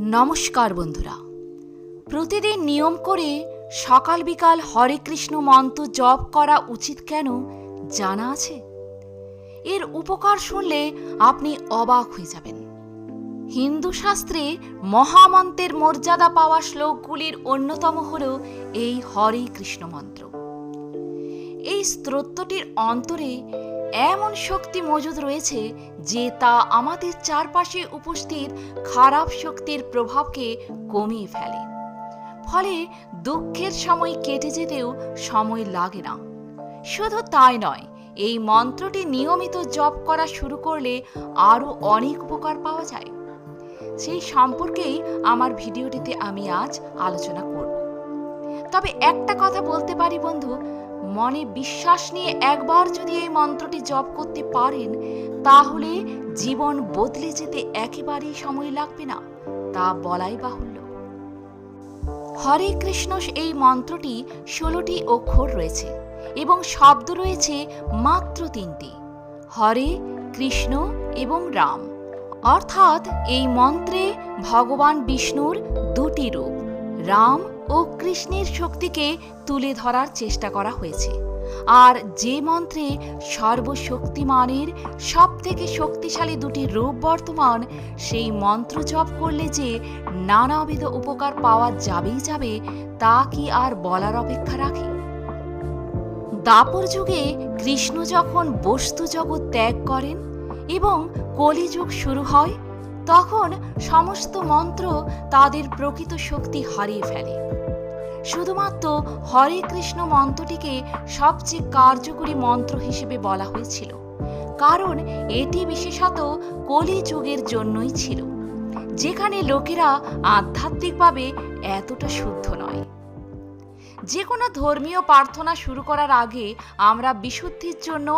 নমস্কার বন্ধুরা। প্রতিদিন নিয়ম করে সকাল বিকাল হরে কৃষ্ণ মন্ত্র জপ করা উচিত কেন জানা আছে? এর উপকার শুনলে আপনি অবাক হয়ে যাবেন। হিন্দু শাস্ত্রে মহামন্ত্রের মর্যাদা পাওয়া শ্লোকগুলির অন্যতম হল এই হরে কৃষ্ণ মন্ত্র। এই স্তোত্রটির অন্তরে এমন শক্তি মজুদ রয়েছে যে তা আমাদের চারপাশে উপস্থিত খারাপ শক্তির প্রভাবকে কমিয়ে ফেলে। ফলে দুঃখের সময় কেটে যেতেও সময় লাগে না। শুধু তাই নয়, এই মন্ত্রটি নিয়মিত জপ করা শুরু করলে আরও অনেক উপকার পাওয়া যায়। সেই সম্পর্কেই আমার ভিডিওটিতে আমি আজ আলোচনা করব। তবে একটা কথা বলতে পারি বন্ধু মনে বিশ্বাস নিয়ে একবার যদি এই মন্ত্রটি জপ করতে পারেন, তাহলে জীবন বদলে যেতে একেবারেই সময় লাগবে না, তা বলাই বাহুল্য। হরে কৃষ্ণ, এই মন্ত্রটি ষোলোটি অক্ষর রয়েছে এবং শব্দ রয়েছে মাত্র তিনটি, হরে, কৃষ্ণ এবং রাম। অর্থাৎ এই মন্ত্রে ভগবান বিষ্ণুর দুটি রূপ। রাম ও কৃষ্ণের শক্তিকে তুলে ধরার চেষ্টা করা হয়েছে। আর যে মন্ত্রে সর্বশক্তিমানের সব থেকে শক্তিশালী দুটি রূপ বর্তমান, সেই মন্ত্র জপ করলে যে নানাবিধ উপকার পাওয়া যাবেই যাবে, তা কি আর বলার অপেক্ষা রাখে? দাপর যুগে কৃষ্ণ যখন বস্তু জগৎ ত্যাগ করেন এবং কলিযুগ শুরু হয় তখন সমস্ত মন্ত্র তাদের প্রকৃত শক্তি হারিয়ে ফেলে। শুধুমাত্র হরে কৃষ্ণ মন্ত্রটিকে সবচেয়ে কার্যকরী মন্ত্র হিসেবে বলা হয়েছিল, কারণ এটি বিশেষত কলি যুগের জন্যই ছিল, যেখানে লোকেরা আধ্যাত্মিকভাবে এতটা শুদ্ধ নয়। যে কোনো ধর্মীয় প্রার্থনা শুরু করার আগে আমরা বিশুদ্ধির জন্য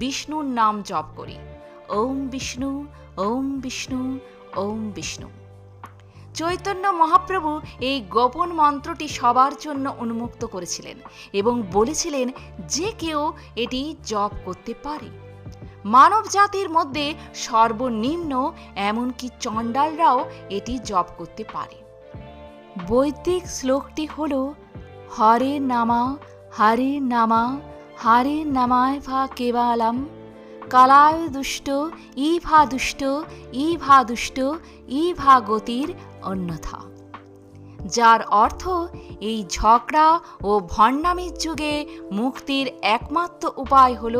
বিষ্ণুর নাম জপ করি। ওম বিষ্ণু ওম বিষ্ণু ওম বিষ্ণু। চৈতন্য মহাপ্রভু এই গোপন মন্ত্রটি সবার জন্য উন্মুক্ত করেছিলেন এবং বলেছিলেন যে কেউ এটি জপ করতে পারে। মানব জাতির মধ্যে সর্বনিম্ন এমনকি চণ্ডালরাও এটি জপ করতে পারে। বৈদিক শ্লোকটি হল, হরে নামা হরে নামা, হরে নামায় ভা কেবালম কালায় দুষ্ট ই ভা দুষ্ট ই ভা দুষ্ট ই ভা গতির অন্যথা। যার অর্থ, এই ঝগড়া ও ভণ্ডামির যুগে মুক্তির একমাত্র উপায় হল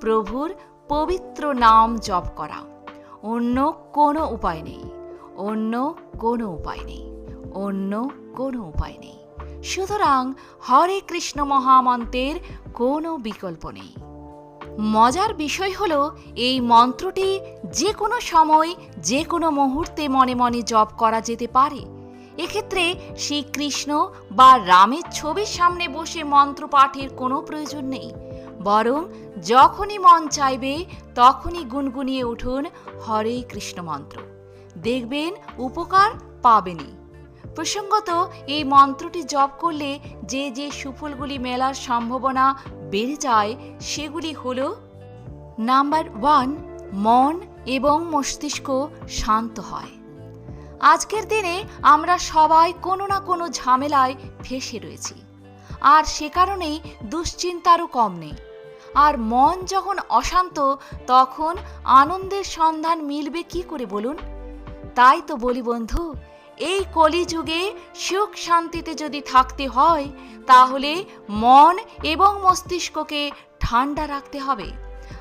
প্রভুর পবিত্র নাম জপ করা। অন্য কোনো উপায় নেই, অন্য কোনো উপায় নেই, অন্য কোনো উপায় নেই। সুতরাং হরে কৃষ্ণ মহামন্ত্রের কোনো বিকল্প নেই। মজার বিষয় হল, এই মন্ত্রটি যে কোনো সময় যে কোনো মুহূর্তে মনে মনে জপ করা যেতে পারে। এক্ষেত্রে শ্রীকৃষ্ণ বা রামের ছবির সামনে বসে মন্ত্র পাঠের কোনো প্রয়োজন নেই। বরং যখনই মন চাইবে, তখনই গুনগুনিয়ে উঠুন হরে কৃষ্ণ মন্ত্র। দেখবেন উপকার পাবেনই। প্রসঙ্গত, এই মন্ত্রটি জপ করলে যে যে সুফলগুলি মেলার সম্ভাবনা বেড়ে যায়, সেগুলি হল নাম্বার ওয়ান, মন এবং মস্তিষ্ক শান্ত হয়। আজকের দিনে আমরা সবাই কোনো না কোনো ঝামেলায় ফেসে রয়েছি। আর সে কারণেই দুশ্চিন্তারও কম নেই। আর মন যখন অশান্ত, তখন আনন্দের সন্ধান মিলবে কি করে বলুন? তাই তো বলি বন্ধু এই কলিযুগে সুখ শান্তিতে যদি থাকতে হয়, তাহলে মন এবং মস্তিষ্ককে ঠান্ডা রাখতে হবে।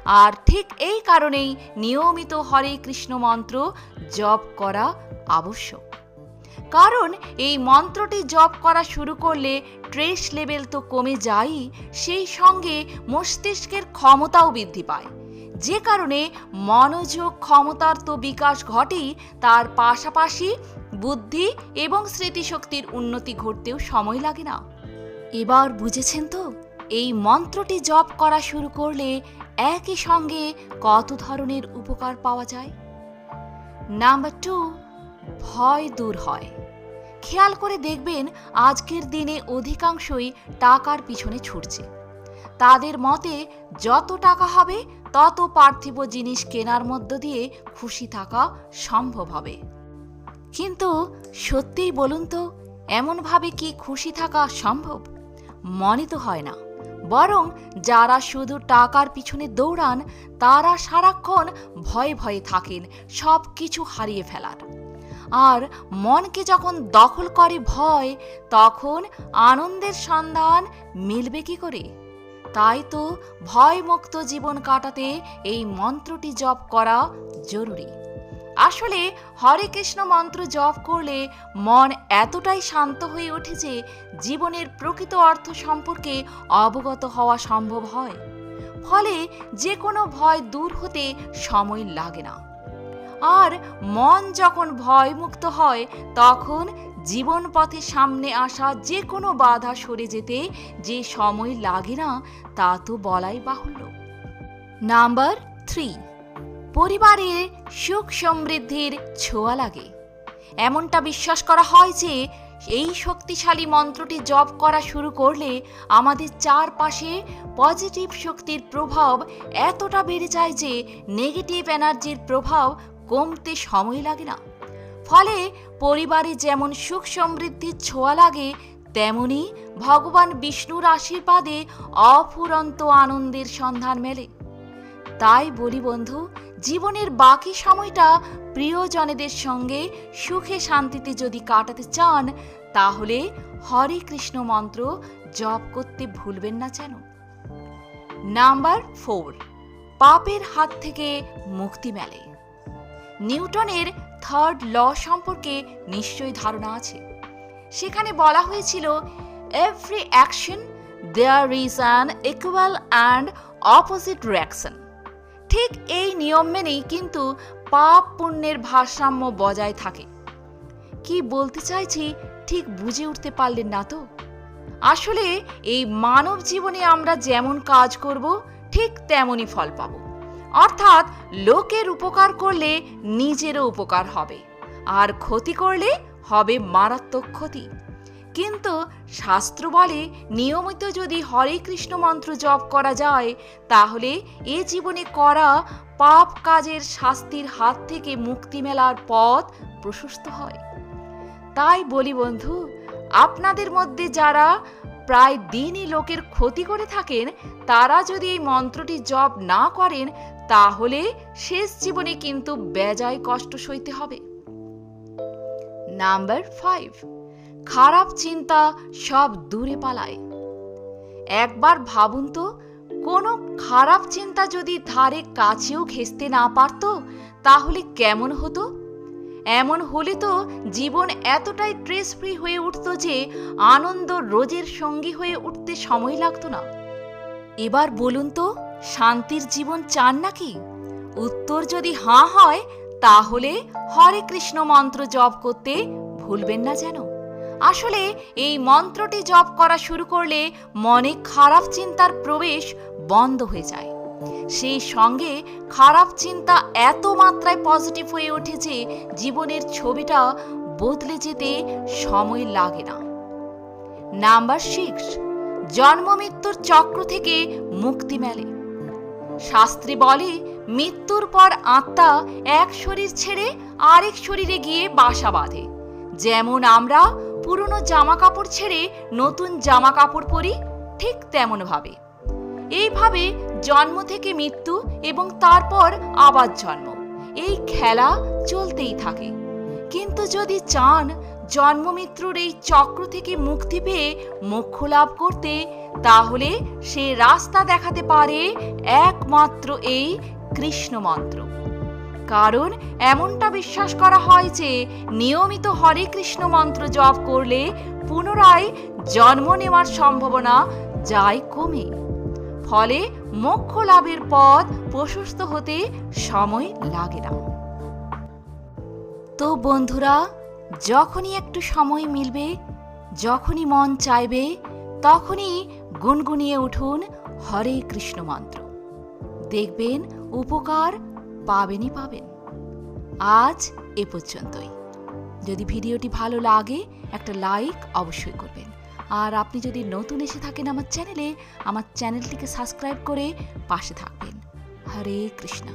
আর ঠিক এই কারণেই নিয়মিত হরে কৃষ্ণ মন্ত্র জপ করা আবশ্যক। কারণ এই মন্ত্রটি জপ করা শুরু করলে ট্রেস লেভেল তো কমে যায়ই, সেই সঙ্গে মস্তিষ্কের ক্ষমতাও বৃদ্ধি পায়। যে কারণে মনোযোগ ক্ষমতার তো বিকাশ ঘটেই, তার পাশাপাশি বুদ্ধি এবং স্মৃতিশক্তির উন্নতি ঘটতেও সময় লাগে না। এবার বুঝেছেন তো, এই মন্ত্রটি জপ করা শুরু করলে একই সঙ্গে কত ধরনের উপকার পাওয়া যায়? নাম্বার টু ভয় দূর হয়। খেয়াল করে দেখবেন, আজকের দিনে অধিকাংশই টাকার পিছনে ছুটছে। তাদের মতে, যত টাকা হবে, তত পার্থিব জিনিস কেনার মধ্য দিয়ে খুশি থাকা সম্ভব হবে। কিন্তু সত্যিই বলুন তো, এমনভাবে কি খুশি থাকা সম্ভব? মনে তো হয় না। বরং যারা শুধু টাকার পিছনে দৌড়ান, তারা সারাক্ষণ ভয়ে ভয়ে থাকেন সব কিছু হারিয়ে ফেলার। আর মনকে যখন দখল করে ভয়, তখন আনন্দের সন্ধান মিলবে কি করে? তাই তো ভয়মুক্ত জীবন কাটাতে এই মন্ত্রটি জপ করা জরুরি। আসলে হরে কৃষ্ণ মন্ত্র জপ করলে মন এতটাই শান্ত হয়ে ওঠে যে জীবনের প্রকৃত অর্থ সম্পর্কে অবগত হওয়া সম্ভব হয়। ফলে যে কোনো ভয় দূর হতে সময় লাগে না। আর মন যখন ভয়মুক্ত হয়, তখন জীবন পথে সামনে আসা যে কোনো বাধা সরে যেতে যে সময় লাগে না, তা তো বলাই বাহুল্য। নাম্বার থ্রি পরিবারে সুখ সমৃদ্ধির ছোঁয়া লাগে। এমনটা বিশ্বাস করা হয় যে, এই শক্তিশালী মন্ত্রটি জপ করা শুরু করলে আমাদের চারপাশে পজিটিভ শক্তির প্রভাব এতটা বেড়ে যায় যে, নেগেটিভ এনার্জির প্রভাব কমতে সময় লাগে না। ফলে পরিবারে যেমন সুখ সমৃদ্ধির ছোঁয়া লাগে, তেমনি ভগবান বিষ্ণুর আশীর্বাদে অফুরন্ত আনন্দের সন্ধান মেলে। তাই বলি বন্ধু জীবনের বাকি সময়টা প্রিয়জনেদের সঙ্গে সুখে শান্তিতে যদি কাটাতে চান, তাহলে হরে কৃষ্ণ মন্ত্র জপ করতে ভুলবেন না যেন। নাম্বার ফোর, পাপের হাত থেকে মুক্তি মেলে। নিউটনের থার্ড ল সম্পর্কে নিশ্চয়ই ধারণা আছে। সেখানে বলা হয়েছিল every action there is an equal and opposite reaction ঠিক এই নিয়ম মেনেই কিন্তু পাপ পুণ্যের ভারসাম্য বজায় থাকে। কি বলতে চাইছি ঠিক বুঝে উঠতে পারলেন না তো? আসলে এই মানব জীবনে আমরা যেমন কাজ করব, ঠিক তেমনই ফল পাব। অর্থাৎ লোকের উপকার করলে নিজেরও উপকার হবে, আর ক্ষতি করলে হবে মারাত্মক ক্ষতি। কিন্তু শাস্ত্র বলে, নিয়মিত যদি হরে কৃষ্ণ মন্ত্র জপ করা যায়, তাহলে এ জীবনে করা পাপ কাজের শাস্তির হাত থেকে মুক্তি মেলার পথ প্রশস্ত হয়। তাই বলি বন্ধু, আপনাদের মধ্যে যারা প্রায় দিনই লোকের ক্ষতি করে থাকেন, তারা যদি এই মন্ত্রটি জপ না করেন, তাহলে শেষ জীবনে কিন্তু বেজায় কষ্ট সইতে হবে। নাম্বার ফাইভ খারাপ চিন্তা সব দূরে পালায়। একবার ভাবুন তো, কোনো খারাপ চিন্তা যদি ধারে কাছেও ঘেঁচতে না পারত, তাহলে কেমন হতো? এমন হলে তো জীবন এতটাই স্ট্রেস ফ্রি হয়ে উঠত যে আনন্দ রোজের সঙ্গী হয়ে উঠতে সময় লাগত না। এবার বলুন তো, শান্তির জীবন চান নাকি? উত্তর যদি হাঁ হয়, তাহলে হরে কৃষ্ণ মন্ত্র জপ করতে ভুলবেন না যেন। আসলে এই মন্ত্রটি জপ করা শুরু করলে মনে খারাপ চিন্তার প্রবেশ বন্ধ হয়ে যায়। সেই সঙ্গে খারাপ চিন্তা এত মাত্রায় পজিটিভ হয়ে ওঠে যে জীবনের ছবিটা বদলে যেতে সময় লাগে না। নাম্বার সিক্স, জন্ম মৃত্যুর চক্র থেকে মুক্তি মেলে। শাস্ত্রে বলে, মৃত্যুর পর আত্মা এক শরীর ছেড়ে আরেক শরীরে গিয়ে বাসা বাঁধে। যেমন আমরা পুরনো জামা কাপড় ছেড়ে নতুন জামা কাপড় পরি ঠিক তেমনভাবে। এইভাবে জন্ম থেকে মৃত্যু এবং তারপর আবার জন্ম, এই খেলা চলতেই থাকে। কিন্তু যদি চান জন্ম মৃত্যুর এই চক্র থেকে মুক্তি পেয়ে মোক্ষ লাভ করতে, তাহলে সে রাস্তা দেখাতে পারে একমাত্র এই কৃষ্ণ মন্ত্র কারণ এমনটা বিশ্বাস করা হয় যে নিয়মিত হরে কৃষ্ণ মন্ত্র জপ করলে পুনরায় জন্ম নেওয়ার সম্ভাবনা যায় কমে। ফলে মোক্ষ লাভের পথ প্রশস্ত হতে সময় লাগে না। তো বন্ধুরা, যখনই একটু সময় মিলবে, যখনই মন চাইবে, তখনই গুনগুনিয়ে উঠুন হরে কৃষ্ণ মন্ত্র। দেখবেন উপকার পাবেনই পাবেন। আজ এ পর্যন্তই। যদি ভিডিওটি ভালো লাগে, একটা লাইক অবশ্যই করবেন। আর আপনি যদি নতুন এসে থাকেন আমার চ্যানেলে, আমার চ্যানেলটিকে সাবস্ক্রাইব করে পাশে থাকবেন। হরে কৃষ্ণ।